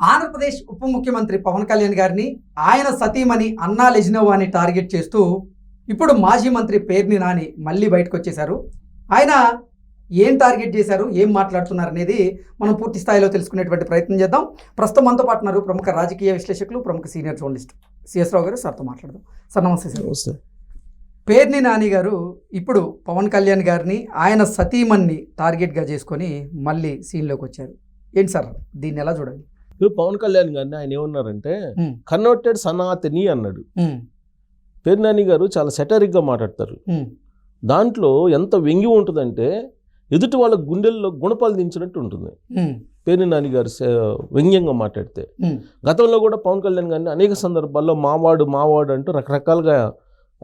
ఆంధ్రప్రదేశ్ ఉప ముఖ్యమంత్రి పవన్ కళ్యాణ్ గారిని ఆయన సతీమణి అన్నా లెజినోవాని టార్గెట్ చేస్తూ ఇప్పుడు మాజీ మంత్రి పేర్ని నాని మళ్ళీ బయటకు వచ్చేశారు ఆయన ఏం టార్గెట్ చేశారు ఏం మాట్లాడుతున్నారు అనేది మనం పూర్తి స్థాయిలో తెలుసుకునేటువంటి ప్రయత్నం చేద్దాం. ప్రస్తుతం మనతో పాటు ఉన్నారు ప్రముఖ రాజకీయ విశ్లేషకులు ప్రముఖ సీనియర్ జర్నలిస్ట్ సిఎస్ రావు గారు. సార్తో మాట్లాడదాం. సార్ నమస్తే సార్. నమస్తే. పేర్ని నాని గారు ఇప్పుడు పవన్ కళ్యాణ్ గారిని ఆయన సతీమణ్ణి టార్గెట్గా చేసుకొని మళ్ళీ సీన్లోకి వచ్చారు ఏంటి సార్ దీన్ని ఎలా చూడాలి? ఇప్పుడు పవన్ కళ్యాణ్ గారిని ఆయన ఏమన్నారంటే కన్వర్టెడ్ సనాతని అన్నాడు. పేర్నాని గారు చాలా సెటరిక్గా మాట్లాడతారు. దాంట్లో ఎంత వ్యంగ్యం ఉంటుందంటే ఎదుటి వాళ్ళ గుండెల్లో గుణపాలు దించినట్టు ఉంటుంది. పేర్ని నాని గారు వ్యంగ్యంగా మాట్లాడితే. గతంలో కూడా పవన్ కళ్యాణ్ గారిని అనేక సందర్భాల్లో మావాడు మావాడు అంటూ రకరకాలుగా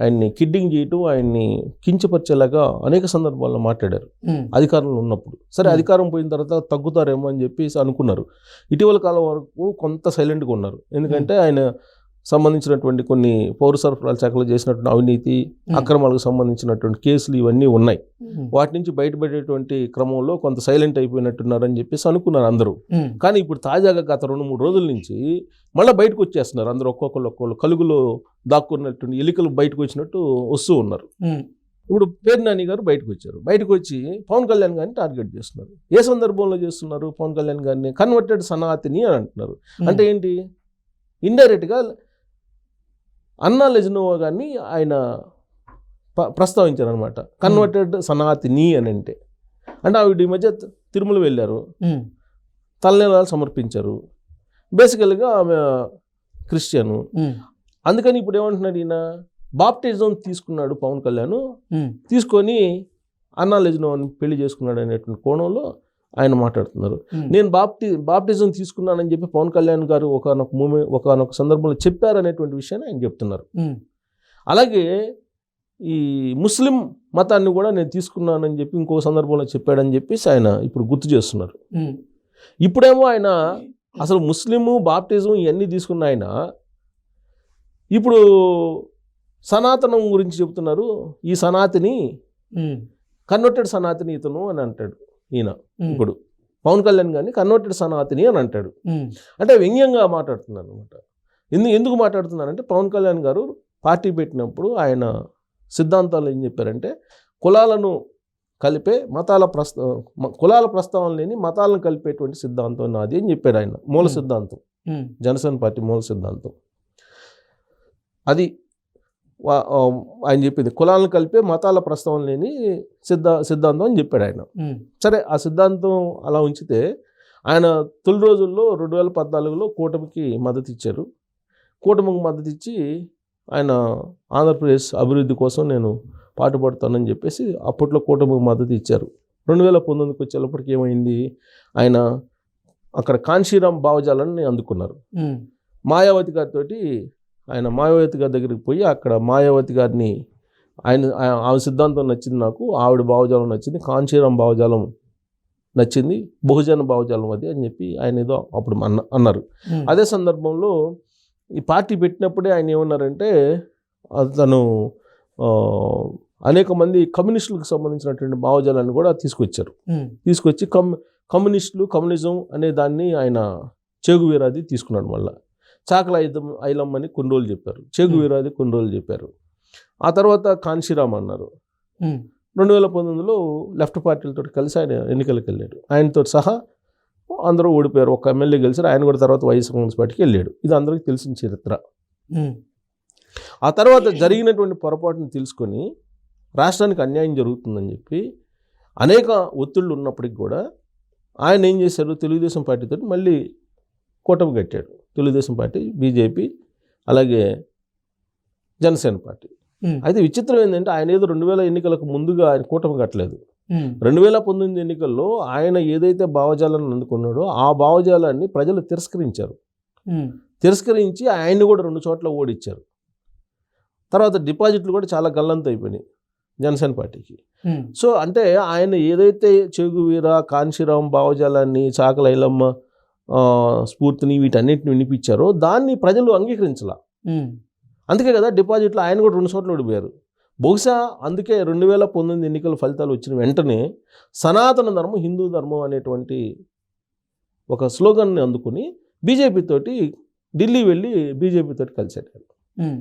ఆయన్ని కిడ్డింగ్ చేయటం ఆయన్ని కించపరిచేలాగా అనేక సందర్భాల్లో మాట్లాడారు. అధికారంలో ఉన్నప్పుడు. సరే. అధికారం పోయిన తర్వాత తగ్గుతారేమో అని చెప్పేసి అనుకున్నారు. ఇటీవల కాలం వరకు కొంత సైలెంట్గా ఉన్నారు. ఎందుకంటే ఆయన సంబంధించినటువంటి కొన్ని పౌర సరఫరాల శాఖలో చేసినటువంటి అవినీతి అక్రమాలకు సంబంధించినటువంటి కేసులు ఇవన్నీ ఉన్నాయి. వాటి నుంచి బయటపడేటువంటి క్రమంలో కొంత సైలెంట్ అయిపోయినట్టున్నారని చెప్పేసి అనుకున్నారు అందరూ. కానీ ఇప్పుడు తాజాగా గత రెండు మూడు రోజుల నుంచి మళ్ళీ బయటకు వచ్చేస్తున్నారు. అందరూ ఒక్కొక్కరు ఒక్కొక్కరు కలుగులో దాక్కున్నట్టు ఎలికలు బయటకు వచ్చినట్టు వస్తూ ఉన్నారు. ఇప్పుడు పేరు నాని గారు బయటకు వచ్చారు. బయటకు వచ్చి పవన్ కళ్యాణ్ గారిని టార్గెట్ చేస్తున్నారు. ఏ సందర్భంలో చేస్తున్నారు పవన్ కళ్యాణ్ గారిని? కన్వర్టెడ్ సనాతిని అని అంటున్నారు. అంటే ఏంటి? ఇండైరెక్ట్గా అన్నా లెజినోవా గారిని ఆయన ప్రస్తావించారు అనమాట కన్వర్టెడ్ సనాతిని అని అంటే. అంటే ఆవిడ ఈ మధ్య తిరుమల వెళ్ళారు. తలనీలాలు సమర్పించారు. బేసికల్గా ఆమె క్రిస్టియను. అందుకని ఇప్పుడు ఏమంటున్నాడు ఈయన? బాప్టిజం తీసుకున్నాడు పవన్ కళ్యాణ్. తీసుకొని అన్నా లెజినోని పెళ్ళి చేసుకున్నాడు అనేటువంటి కోణంలో ఆయన మాట్లాడుతున్నారు. నేను బాప్టి బాప్టిజం తీసుకున్నానని చెప్పి పవన్ కళ్యాణ్ గారు ఒకనొక మూమెంట్ ఒకనొక సందర్భంలో చెప్పారనేటువంటి విషయాన్ని ఆయన చెప్తున్నారు. అలాగే ఈ ముస్లిం మతాన్ని కూడా నేను తీసుకున్నానని చెప్పి ఇంకో సందర్భంలో చెప్పాడని చెప్పేసి ఆయన ఇప్పుడు గుర్తు చేస్తున్నారు. ఇప్పుడేమో ఆయన అసలు ముస్లిము బాప్టిజం ఇవన్నీ తీసుకున్న ఆయన ఇప్పుడు సనాతనం గురించి చెప్తున్నారు. ఈ సనాతిని కన్వర్టెడ్ సనాతిని ఇతను అని అంటాడు. ఈయన ఇప్పుడు. పవన్ కళ్యాణ్ గారిని కన్వర్టెడ్ సనాతిని అని అంటాడు. అంటే వ్యంగ్యంగా మాట్లాడుతున్నారు అనమాట ఎందుకు ఎందుకు మాట్లాడుతున్నారంటే పవన్ కళ్యాణ్ గారు పార్టీ పెట్టినప్పుడు ఆయన సిద్ధాంతాలు ఏం చెప్పారంటే కులాలను కలిపే మతాల ప్రస్త కులాల ప్రస్తావన లేని మతాలను కలిపేటువంటి సిద్ధాంతం నాది అని చెప్పాడు ఆయన. మూల. సిద్ధాంతం. జనసేన పార్టీ మూల సిద్ధాంతం. అది ఆయన చెప్పింది. కులాలను కలిపే మతాల ప్రస్తావన లేని సిద్ధా సిద్ధాంతం అని చెప్పాడు ఆయన. సరే ఆ సిద్ధాంతం అలా ఉంచితే ఆయన తొలి రోజుల్లో రెండు వేల పద్నాలుగులో కూటమికి మద్దతు ఇచ్చారు. కూటమికి మద్దతు ఇచ్చి ఆయన ఆంధ్రప్రదేశ్ అభివృద్ధి కోసం నేను పాటుపడతానని చెప్పేసి అప్పట్లో కూటమికి మద్దతు ఇచ్చారు. రెండు వేల పంతొమ్మిదికి వచ్చేటప్పటికి ఏమైంది? ఆయన అక్కడ కాంశీరామ్ భావజాలాన్ని అందుకున్నారు. మాయావతి గారితో ఆయన మాయావతి గారి దగ్గరికి పోయి అక్కడ మాయావతి గారిని ఆయన ఆ- ఆమె సిద్ధాంతం నచ్చింది నాకు ఆవిడ భావజాలం నచ్చింది కాంచీరాం భావజాలం నచ్చింది బహుజన భావజాలం అది అని చెప్పి ఆయన ఏదో అప్పుడు అన్న అన్నారు. అదే సందర్భంలో ఈ పార్టీ పెట్టినప్పుడే ఆయన ఏమన్నారంటే అతను ఆ, అనేక మంది కమ్యూనిస్టులకు సంబంధించినటువంటి భావజాలాన్ని కూడా తీసుకొచ్చారు. తీసుకొచ్చి కమ్ కమ్యూనిస్టులు కమ్యూనిజం అనే దాన్ని ఆయన చేగు వీరాది తీసుకున్నాడు మళ్ళా. చాకల ఐదం ఐలమ్మ అని కొన్ని రోజులు చెప్పారు. చేగు. వీరాది కొన్ని రోజులు చెప్పారు. ఆ తర్వాత కాన్షీరామ్ అన్నారు. రెండు వేల పంతొమ్మిదిలో లెఫ్ట్ పార్టీలతో కలిసి ఆయన ఎన్నికలకు వెళ్ళాడు. ఆయనతో సహా అందరూ ఓడిపోయారు. ఒక ఎమ్మెల్యే గెలిచారు. ఆయన కూడా తర్వాత వైఎస్ కాంగ్రెస్ పార్టీకి వెళ్ళాడు. ఇది అందరికీ తెలిసిన చరిత్ర. ఆ తర్వాత జరిగినటువంటి పొరపాటును తెలుసుకొని రాష్ట్రానికి అన్యాయం జరుగుతుందని చెప్పి అనేక ఒత్తిళ్ళు ఉన్నప్పటికి కూడా ఆయన ఏం చేశారు? తెలుగుదేశం పార్టీతో మళ్ళీ కూటమి కట్టాడు. తెలుగుదేశం పార్టీ బీజేపీ అలాగే జనసేన పార్టీ. అయితే విచిత్రం ఏంటంటే ఆయన ఏదో రెండు వేల ఎన్నికలకు ముందుగా ఆయన కూటమి కట్టలేదు. రెండు వేల పంతొమ్మిది ఎన్నికల్లో ఆయన ఏదైతే భావజాలాన్ని అందుకున్నాడో ఆ భావజాలాన్ని ప్రజలు తిరస్కరించారు. తిరస్కరించి ఆయన్ని కూడా రెండు చోట్ల ఓడిచ్చారు తర్వాత డిపాజిట్లు కూడా చాలా గల్లంత అయిపోయినాయి జనసేన పార్టీకి. సో అంటే ఆయన ఏదైతే చెగువీర కాంశీరాం భావజాలాన్ని చాకలైలమ్మ స్ఫూర్తిని వీటన్నిటిని వినిపించారో దాన్ని ప్రజలు అంగీకరించాల. అందుకే కదా డిపాజిట్లు ఆయన కూడా రెండు చోట్ల ఓడిపోయారు. బహుశా అందుకే రెండు వేల పంతొమ్మిది ఎన్నికల ఫలితాలు వచ్చిన వెంటనే సనాతన ధర్మం హిందూ ధర్మం అనేటువంటి ఒక స్లోగన్ని అందుకుని బీజేపీ తోటి ఢిల్లీ వెళ్ళి బీజేపీ తోటి కలిసాడు ఉమ్,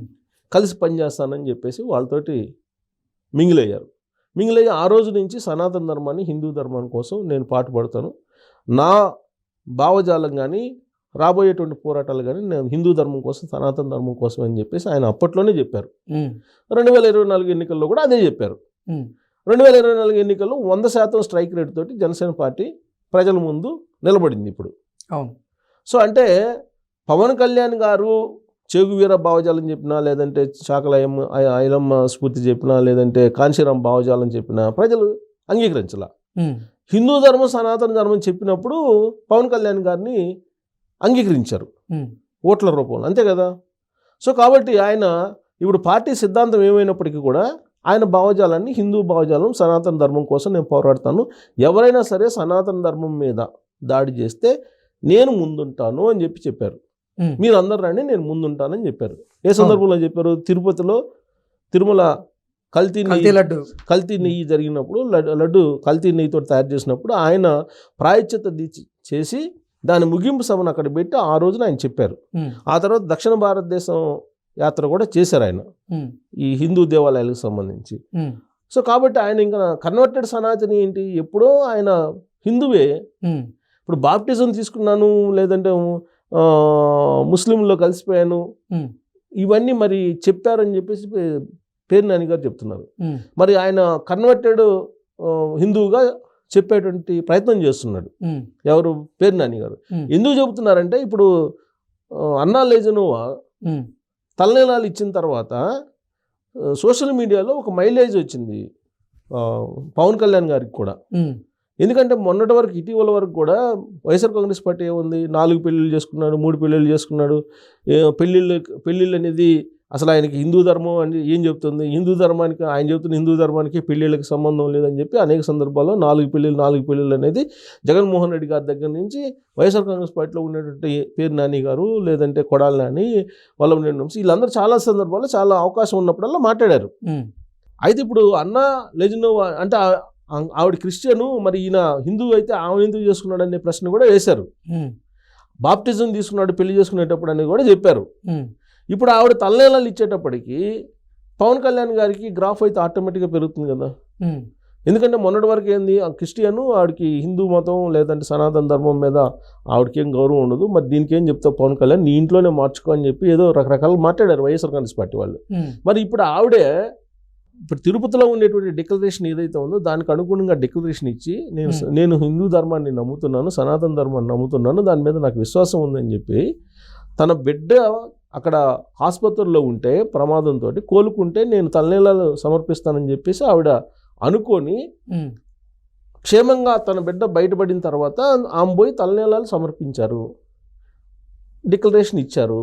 కలిసి పనిచేస్తానని చెప్పేసి వాళ్ళతోటి మింగిలయ్యారు. మింగిలయ్యి ఆ రోజు నుంచి సనాతన ధర్మాన్ని హిందూ ధర్మం కోసం నేను పాటుపడతాను. నా భావజాలం కానీ రాబోయేటువంటి పోరాటాలు కానీ నేను హిందూ ధర్మం కోసం సనాతన ధర్మం కోసం అని చెప్పేసి ఆయన అప్పట్లోనే చెప్పారు. రెండు వేల ఇరవై నాలుగు ఎన్నికల్లో కూడా అదే చెప్పారు. రెండు వేల ఇరవై నాలుగు ఎన్నికల్లో వంద శాతం స్ట్రైక్ రేట్ తోటి జనసేన పార్టీ ప్రజల ముందు నిలబడింది ఇప్పుడు. అవును. సో అంటే పవన్ కళ్యాణ్ గారు చెగు వీర భావజాలం చెప్పినా లేదంటే చాకలయం ఐలమ్మ స్ఫూర్తి చెప్పినా లేదంటే కాంశీరాం భావజాలం చెప్పినా ప్రజలు అంగీకరించాల. హిందూ ధర్మం సనాతన ధర్మం చెప్పినప్పుడు పవన్ కళ్యాణ్ గారిని అంగీకరించారు. ఓట్ల రూపంలో. అంతే కదా? సో కాబట్టి ఆయన ఇప్పుడు పార్టీ సిద్ధాంతం ఏమైనప్పటికీ కూడా ఆయన భావజాలాన్ని హిందూ భావజాలం సనాతన ధర్మం కోసం నేను పోరాడతాను. ఎవరైనా సరే సనాతన ధర్మం మీద దాడి చేస్తే నేను ముందుంటాను అని చెప్పి చెప్పారు. మీరు అందరు రండి నేను ముందుంటానని చెప్పారు. ఏ సందర్భంలో చెప్పారు? తిరుపతిలో తిరుమల కల్తీ నెయ్యి లడ్డు. కల్తీ నెయ్యి జరిగినప్పుడు లడ్డు కల్తీ నెయ్యితో తయారు చేసినప్పుడు ఆయన ప్రాయశ్చిత చేసి దాని ముగింపు సభను అక్కడ పెట్టి ఆ రోజున ఆయన చెప్పారు. ఆ తర్వాత దక్షిణ భారతదేశం యాత్ర కూడా చేశారు ఆయన. ఈ హిందూ దేవాలయాలకు సంబంధించి. సో కాబట్టి ఆయన ఇంకా కన్వర్టెడ్ సనాతని ఏంటి? ఎప్పుడో ఆయన హిందువే. ఇప్పుడు బాప్టిజం తీసుకున్నాను లేదంటే ముస్లింలో కలిసిపోయాను. ఇవన్నీ మరి చెప్పారని చెప్పేసి పే- పేరు నాని గారు చెప్తున్నారు. మరి ఆయన కన్వర్టెడ్ హిందువుగా చెప్పేటువంటి ప్రయత్నం చేస్తున్నాడు. ఎవరు? పేరు నాని గారు. ఎందుకు చెబుతున్నారంటే ఇప్పుడు అన్నా లేజనోవా తలనీలాలు ఇచ్చిన తర్వాత సోషల్ మీడియాలో ఒక మైలేజ్ వచ్చింది పవన్ కళ్యాణ్ గారికి కూడా. ఎందుకంటే మొన్నటి వరకు ఇటీవల వరకు కూడా వైఎస్ఆర్ కాంగ్రెస్ పార్టీ ఏముంది? నాలుగు పెళ్ళిళ్ళు చేసుకున్నాడు మూడు పెళ్ళిళ్ళు చేసుకున్నాడు. పెళ్ళిళ్ళు పెళ్ళిళ్ళు అనేది అసలు ఆయనకి హిందూ ధర్మం అని ఏం చెప్తుంది? హిందూ ధర్మానికి ఆయన చెప్తున్న హిందూ ధర్మానికి పెళ్ళిళ్ళకి సంబంధం లేదని చెప్పి అనేక సందర్భాల్లో నాలుగు పెళ్ళిళ్ళు నాలుగు పెళ్ళిళ్ళు అనేది జగన్మోహన్ రెడ్డి గారి దగ్గర నుంచి వైఎస్ఆర్ కాంగ్రెస్ పార్టీలో ఉన్నటువంటి పేరు నాని గారు లేదంటే కొడాలి నాని వల్లభనేని వంశీ వీళ్ళందరూ చాలా సందర్భాల్లో చాలా అవకాశం ఉన్నప్పుడల్లా మాట్లాడారు. అయితే ఇప్పుడు అన్న లెజినో అంటే ఆవిడ క్రిస్టియను మరి ఈయన హిందూ అయితే ఆమె ఎందుకు చేసుకున్నాడు అనే ప్రశ్న కూడా వేశారు. బాప్టిజం తీసుకున్నాడు పెళ్ళి చేసుకునేటప్పుడు అని కూడా చెప్పారు. ఇప్పుడు ఆవిడ తలనేలాలు ఇచ్చేటప్పటికి పవన్ కళ్యాణ్ గారికి గ్రాఫ్ అయితే ఆటోమేటిక్గా పెరుగుతుంది కదా. ఎందుకంటే మొన్నటి వరకు ఏంది ఆ క్రిస్టియను ఆవిడకి హిందూ మతం లేదంటే సనాతన ధర్మం మీద ఆవిడకి ఏం గౌరవం ఉండదు. మరి దీనికి ఏం చెప్తావు పవన్ కళ్యాణ్? నీ ఇంట్లోనే మార్చుకో అని చెప్పి ఏదో రకరకాలు మాట్లాడారు వైఎస్ఆర్ కాంగ్రెస్ పార్టీ వాళ్ళు. మరి ఇప్పుడు ఆవిడే ఇప్పుడు తిరుపతిలో ఉండేటువంటి డిక్లరేషన్ ఏదైతే ఉందో దానికి అనుగుణంగా డిక్లరేషన్ ఇచ్చి నేను. నేను హిందూ ధర్మాన్ని నమ్ముతున్నాను సనాతన ధర్మాన్ని నమ్ముతున్నాను దాని మీద నాకు విశ్వాసం ఉందని చెప్పి తన బిడ్డ అక్కడ ఆసుపత్రిలో ఉంటే ప్రమాదంతో కోలుకుంటే నేను తలనీలాలు సమర్పిస్తానని చెప్పేసి ఆవిడ అనుకొని క్షేమంగా తన బిడ్డ బయటపడిన తర్వాత ఆమె పోయి తలనీలాలు సమర్పించారు. డిక్లరేషన్ ఇచ్చారు.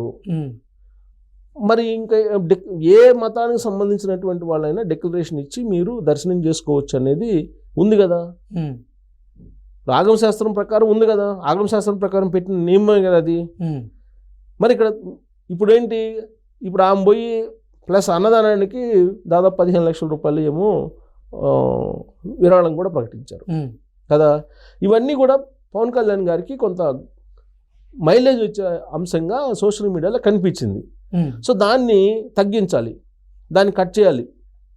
మరి ఇంకా ఏ మతానికి సంబంధించినటువంటి వాళ్ళైనా డిక్లరేషన్ ఇచ్చి మీరు దర్శనం చేసుకోవచ్చు అనేది ఉంది కదా. ఆగమ శాస్త్రం ప్రకారం ఉంది కదా. ఆగమ శాస్త్రం ప్రకారం పెట్టిన నియమమే కదా అది. మరి ఇక్కడ ఇప్పుడు ఏంటి ఇప్పుడు ఆమె పోయి ప్లస్ అన్నదానానికి దాదాపు పదిహేను లక్షల రూపాయలు ఏమో విరాళం కూడా ప్రకటించారు. కదా? ఇవన్నీ కూడా పవన్ కళ్యాణ్ గారికి కొంత మైలేజ్ వచ్చే అంశంగా సోషల్ మీడియాలో కనిపించింది. సో దాన్ని తగ్గించాలి. దాన్ని కట్ చేయాలి.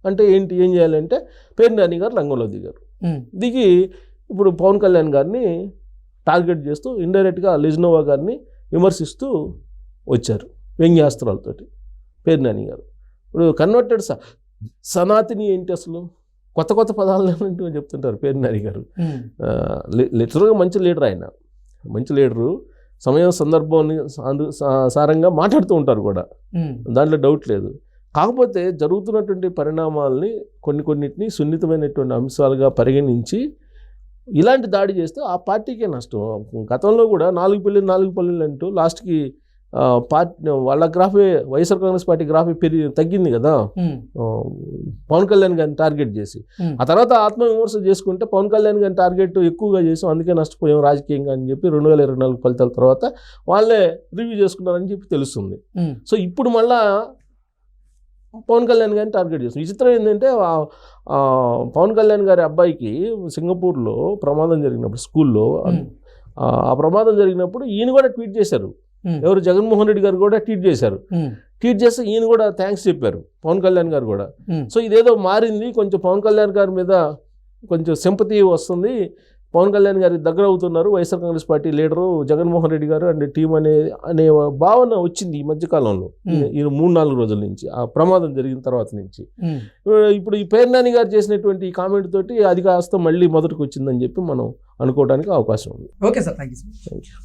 అంటే ఏంటి? ఏం చేయాలంటే పేరు నాని గారు రంగంలో దిగారు. దిగి ఇప్పుడు పవన్ కళ్యాణ్ గారిని టార్గెట్ చేస్తూ ఇండైరెక్ట్గా లిజ్నోవా గారిని విమర్శిస్తూ వచ్చారు. వ్యంగ్యాస్త్రాలతోటి. పేరు నాని గారు. ఇప్పుడు కన్వర్టెడ్ స సనాతిని ఏంటి అసలు? కొత్త కొత్త పదాలు చెప్తుంటారు పేరు నాని గారు. లిటరల్గా మంచి లీడర్ ఆయన. మంచి లీడరు. సమయం సందర్భాన్ని సారంగా మాట్లాడుతూ ఉంటారు కూడా. దాంట్లో డౌట్ లేదు. కాకపోతే జరుగుతున్నటువంటి పరిణామాలని కొన్ని కొన్నిటిని సున్నితమైనటువంటి అంశాలుగా పరిగణించి ఇలాంటి దాడి చేస్తే ఆ పార్టీకే నష్టం. గతంలో కూడా నాలుగు పెళ్ళి నాలుగు పల్లెలు అంటూ లాస్ట్కి పార్టీ వాళ్ళ గ్రాఫే వైఎస్ఆర్ కాంగ్రెస్ పార్టీ గ్రాఫే పెరిగి తగ్గింది కదా. పవన్ కళ్యాణ్ గారిని టార్గెట్ చేసి. ఆ తర్వాత ఆత్మవిమర్శ చేసుకుంటే పవన్ కళ్యాణ్ గారిని టార్గెట్ ఎక్కువగా చేసాం అందుకే నష్టపోయాం రాజకీయంగా అని చెప్పి రెండు వేల ఇరవై నాలుగు ఫలితాల తర్వాత వాళ్ళే రివ్యూ చేసుకున్నారని చెప్పి తెలుస్తుంది. సో ఇప్పుడు మళ్ళా పవన్ కళ్యాణ్ గారిని టార్గెట్ చేస్తుంది విచిత్రం ఏంటంటే పవన్ కళ్యాణ్ గారి అబ్బాయికి సింగపూర్లో ప్రమాదం జరిగినప్పుడు స్కూల్లో ఆ ప్రమాదం జరిగినప్పుడు ఈయన కూడా ట్వీట్ చేశారు. ఎవరు జగన్మోహన్ రెడ్డి గారు కూడా ట్వీట్ చేశారు. ట్వీట్ చేస్తే ఈయన కూడా థ్యాంక్స్ చెప్పారు పవన్ కళ్యాణ్ గారు కూడా. సో ఇదేదో మారింది కొంచెం పవన్ కళ్యాణ్ గారి మీద కొంచెం సింపతి వస్తుంది. పవన్ కళ్యాణ్ గారి దగ్గర అవుతున్నారు YSR Congress party leader Jaganmohan Reddy గారు అండ్ టీం అనే అనే భావన వచ్చింది ఈ మధ్యకాలంలో. ఈ మూడు నాలుగు రోజుల నుంచి ఆ ప్రమాదం జరిగిన తర్వాత నుంచి. ఇప్పుడు ఈ పేర్నాని గారు చేసినటువంటి ఈ కామెంట్ తోటి అది కాస్త మళ్ళీ మొదటికి వచ్చిందని చెప్పి మనం అనుకోవడానికి అవకాశం ఉంది. Okay sir thank you thank you